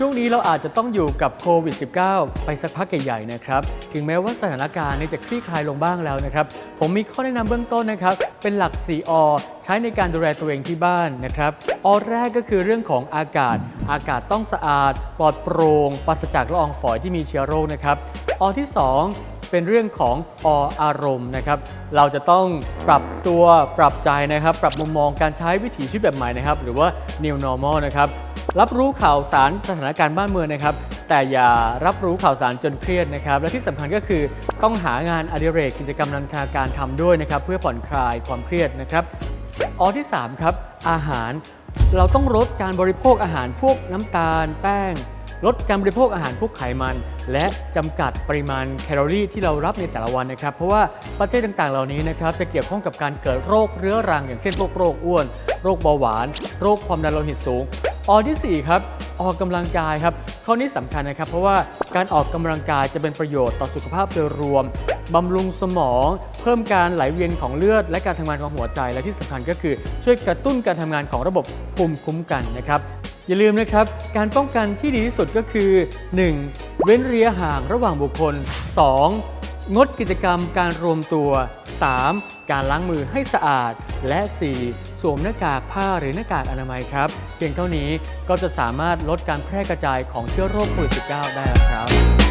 ช่วงนี้เราอาจจะต้องอยู่กับโควิด -19 ไปสักพักใหญ่ๆนะครับ ถึงแม้ว่าสถานการณ์จะคลี่คลายลงบ้างแล้วนะครับ ผมมีข้อแนะนำเบื้องต้นนะครับ เป็นหลัก 4 อ ใช้ในการดูแลตัวเองที่บ้านนะครับ อแรกก็คือเรื่องของอากาศ อากาศต้องสะอาด ปลอดโปร่งปราศจากละอองฝอยที่มีเชื้อโรคนะครับ อที่ 2เป็นเรื่องของออารมณ์นะครับ เราจะต้องปรับตัวปรับใจนะครับ ปรับมุมมองการใช้วิถีชีวิตแบบใหม่นะครับ หรือว่า new normal นะครับ รับรู้ข่าวสารสถานการณ์บ้านเมืองนะครับ แต่อย่ารับรู้ข่าวสารจนเครียดนะครับ และที่สำคัญก็คือต้องหางานอดิเรกกิจกรรมนันทนาการทำด้วยนะครับ เพื่อผ่อนคลายความเครียดนะครับออที่ 3 ครับ อาหารเราต้องลดการบริโภคอาหารพวกน้ำตาล แป้ง ลดการบริโภคอาหารพวกไขมัน และจำกัดปริมาณแคลอรี่ที่เรารับในแต่ละวันนะครับ เพราะว่าปัจจัยต่างๆ เหล่านี้นะครับจะเกี่ยวข้องกับการเกิดโรคเรื้อรังอย่างเช่นพวกโรคอ้วน โรคเบาหวาน โรคความดันโลหิตสูง ออที่ 4 ครับ ออกกำลังกายครับ ข้อนี้สำคัญนะครับ เพราะว่าการออกกำลังกายจะเป็นประโยชน์ต่อสุขภาพโดยรวมบำรุงสมอง เพิ่มการไหลเวียนของเลือด และการทำงานของหัวใจ และที่สำคัญก็คือช่วยกระตุ้นการทำงานของระบบภูมิคุ้มกันนะครับอย่าลืมนะครับ การป้องกันที่ดีที่สุดก็คือ 1. เว้นระยะห่างระหว่างบุคคล 2. งดกิจกรรมการรวมตัว 3. การล้างมือให้สะอาด และ 4. สวมหน้ากากผ้าหรือหน้ากากอนามัยครับ เพียงเท่านี้ก็จะสามารถลดการแพร่กระจายของเชื้อโรคโควิด -19 ได้แล้วครับ